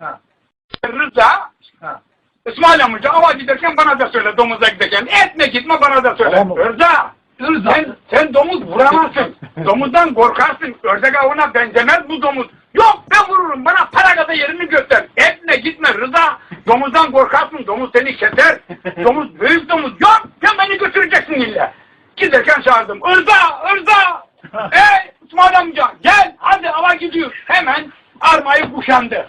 Ha. Rıza, Ha. İsmail amca ava giderken bana da söyle domuza giderken. Etme gitme bana da söyle. Tamam. Rıza, Rıza. sen, sen domuz vuramazsın. Domuzdan korkarsın. Ördek avına benzemez bu domuz. Yok ben vururum bana para kadar yerini göster. Etme gitme Rıza. Domuzdan korkarsın. Domuz seni keser. Domuz büyük domuz. Yok sen beni götüreceksin illa. Giderken çağırdım. Rıza, Rıza. Ey İsmail amca gel hadi ava gidiyor. Hemen armayı kuşandı.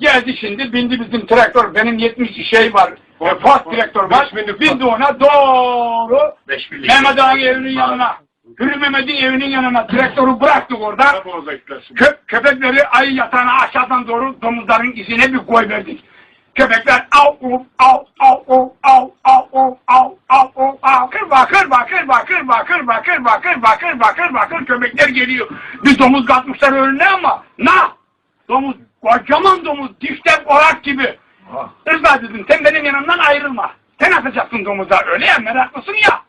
Geldi şimdi bindi bizim traktör. Benim 70 şey var. E, Ford traktör var. Bindi ona doğru. Mehmet Ağa'nın evinin yanına. Hürri Mehmet'in evinin yanına traktörü bıraktık orada. Kö köpekleri ayı yatağına aşağıdan doğru domuzların izine bir koy verdik. Köpekler av av av av av av av av av av av bakır bakır bakır bakır bakır bakır bakır bakır bakır bakır köpekler geliyor. Bir domuz katmışlar önüne ama na domuz kocaman domuz dişler orak gibi. Ha. Rıza dedim sen benim yanımdan ayrılma. Sen atacaksın domuza öyle ya meraklısın ya.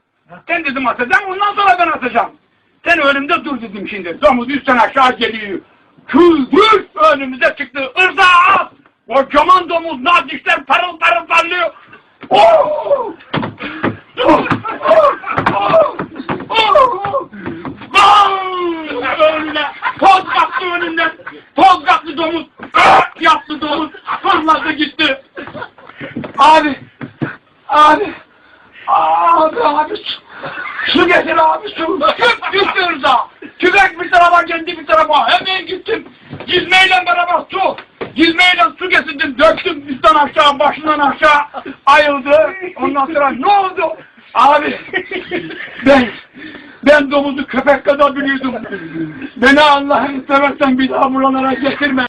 Sen dedim atacağım ondan sonra ben atacağım. Sen önümde dur dedim şimdi. Domuz üstten aşağı geliyor. Küldür önümüze çıktı. Rıza at. Kocaman domuz na dişler parıl parıl parlıyor. Oh! Oh! Oh! Oh! Önüne. Toz kaptı önünden. Toz kaptı domuz. Yaptı domuz. Fırladı gitti. Abi. Abi. Abi abi. Su, su getir abi su. Küp gitti da. Tüfek bir tarafa kendi bir tarafa. Hemen gittim. Gizmeyle beraber su. Gizmeyle su getirdim. Döktüm üstten aşağı başından aşağı. Ayıldı. Ondan sonra ne oldu? Abi. Ben ben domuzu köpek kadar biliyordum. Beni Allah'ın seversen bir daha buralara getirme.